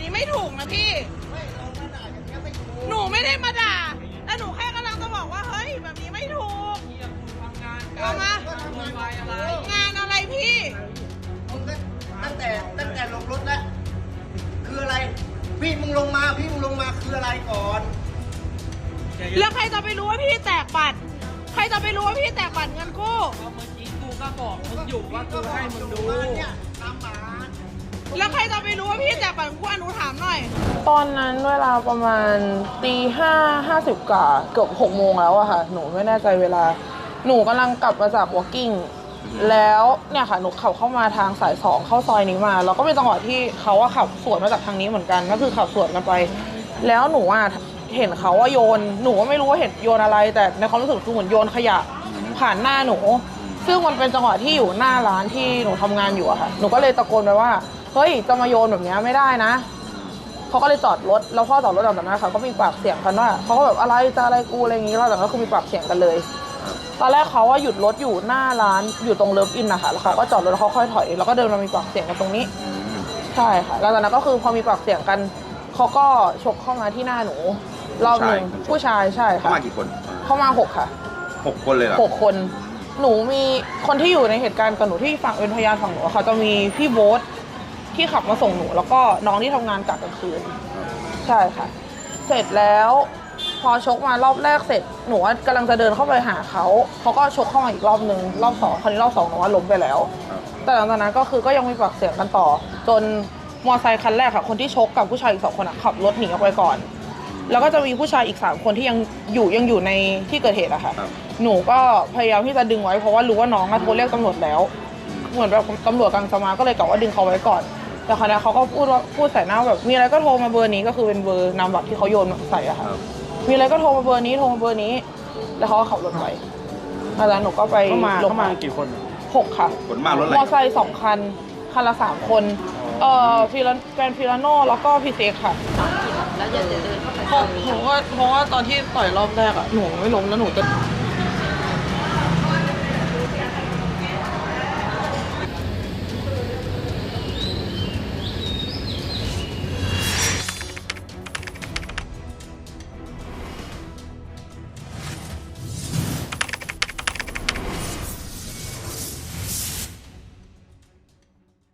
นี้ไม่ถูกนะพี่ หนูไม่ได้มาด่าแต่หนูแค่กำลังจะบอกว่าเฮ้ยแบบนี้ไม่ถูกเฮียคุณทำงานเอามาโวยวายอะไรงานอะไรพี่มึงก็ตั้งแต่ตั้งแต่ลงรถแล้วคืออะไร พี่มึงลงมาพี่มึงลงมาคืออะไรก่อนแล้วใครจะไปรู้ว่าพี่แตกบัตร ใครจะไปรู้ว่าพี่แตกบัตรเงินกู้ก็เมื่อกี้กูก็บอกมึงอยู่ว่ากูให้มึงดู แล้วใครจะไปรู้ว่าพี่แตกบัตรเงินกู้อะหนูถามหน่อย ตอนนั้นเวลาประมาณตีห้าห้าสิบกว่าเกือบหกโมงแล้วอะค่ะ หนูไม่แน่ใจเวลา หนูกำลังกลับมาจาก walking แล้วเนี่ยค่ะหนูขับเข้ามาทางสายสองเข้าซอยนี้มาแล้วก็เป็นจังหวะที่เขาว่าขับสวนมาจากทางนี้เหมือนกัน ก็คือขับสวนกันไป แล้วหนูอะเห็นเขาว่าโยน หนูก็ไม่รู้ว่าเห็นโยนอะไร แต่ในความรู้สึกคือเหมือนโยนขยะผ่านหน้าหนู ซึ่งมันเป็นจังหวะที่อยู่หน้าร้านที่หนูทำงานอยู่อะค่ะ หนูก็เลยตะโกนไปว่า เฮ้ยจะมาโยนแบบเนี้ยไม่ได้นะเขาก็เลยจอดรถแล้วพอจอดรถหลังจากนั้นค่ะก็มีปากเสียงกันว่าเขาก็แบบอะไรจะอะไรกูอะไรอย่างงี้แล้วหลังจากนั้นก็คือมีปากเสียงกันเลยตอนแรกเขาว่าหยุดรถอยู่หน้าร้านอยู่ตรงเลิฟอินนะคะแล้วเขาก็จอดรถแล้วเขาค่อยถอย แล้วก็เดินมามีปากเสียงกันตรงนี้ใช่ค่ะแล้วจากนั้นก็คือพอมีปากเสียงกันเขาก็ชกเข้ามาที่หน้าหนูรอบหนึ่งผู้ผู้ชาชายยใช่เข้าค่ะมากี่คนเข้ามาหกค่ะหกคนเลยเหรอหกคนหนูมีคนที่อยู่ในเหตุการณ์กับหนูที่ฝั่งเป็นพยานฝั่งหนูอะค่ะจะมีพี่โบ๊ท ที่ขับมาส่งหนู แล้วก็น้องที่ทำงานกะกลางคืน ใช่ค่ะ เสร็จแล้วพอชกมารอบแรกเสร็จหนูว่ากำลังจะเดินเข้าไปหาเขาเขาก็ชกเข้ามาอีกรอบหนึ่งรอบสองคราวนี้รอบสองหนูว่าล้มไปแล้วครับแต่หลังจากนั้นก็คือก็ยังมีปากเสียงกันต่อ จนมอเตอร์ไซค์คันแรกค่ะ คนที่ชกกับผู้ชายอีกสองคนอะขับรถหนีออกไปก่อน แล้วก็จะมีผู้ชายอีกสามคนที่ยังอยู่ยังอยู่ในที่เกิดเหตุอะค่ะ ครับ หนูก็พยายามที่จะดึงไว้เพราะว่ารู้ว่าน้องอะโทรเรียกตำรวจแล้ว เหมือนแบบตำรวจกำลังจะมาก็เลยกะว่าดึงเขาไว้ก่อน แต่คราวนี้เขาก็พูดว่าพูดใส่หน้าแบบมีอะไรก็โทรมาเบอร์นี้ก็คือเป็นเบอร์นามบัตรที่เขาโยนใส่อะค่ะครับมีอะไรก็โทรมาเบอร์นี้โทรมาเบอร์นี้ แล้วเขาก็ขับรถไปแล้วจากนั้นหนูก็ไปเข้ามาลงเข้ามากี่คนหกค่ะขนมารถอะไรมอไซค์สองคันคันละสามคน เอ่อฟิลันแกรนฟิลาโนแล้วก็พีเซกค่ะเพราะเพราะว่าเพราะว่าตอนที่ต่อยรอบแรกอะหนูไม่ล้มแล้วหนูจะ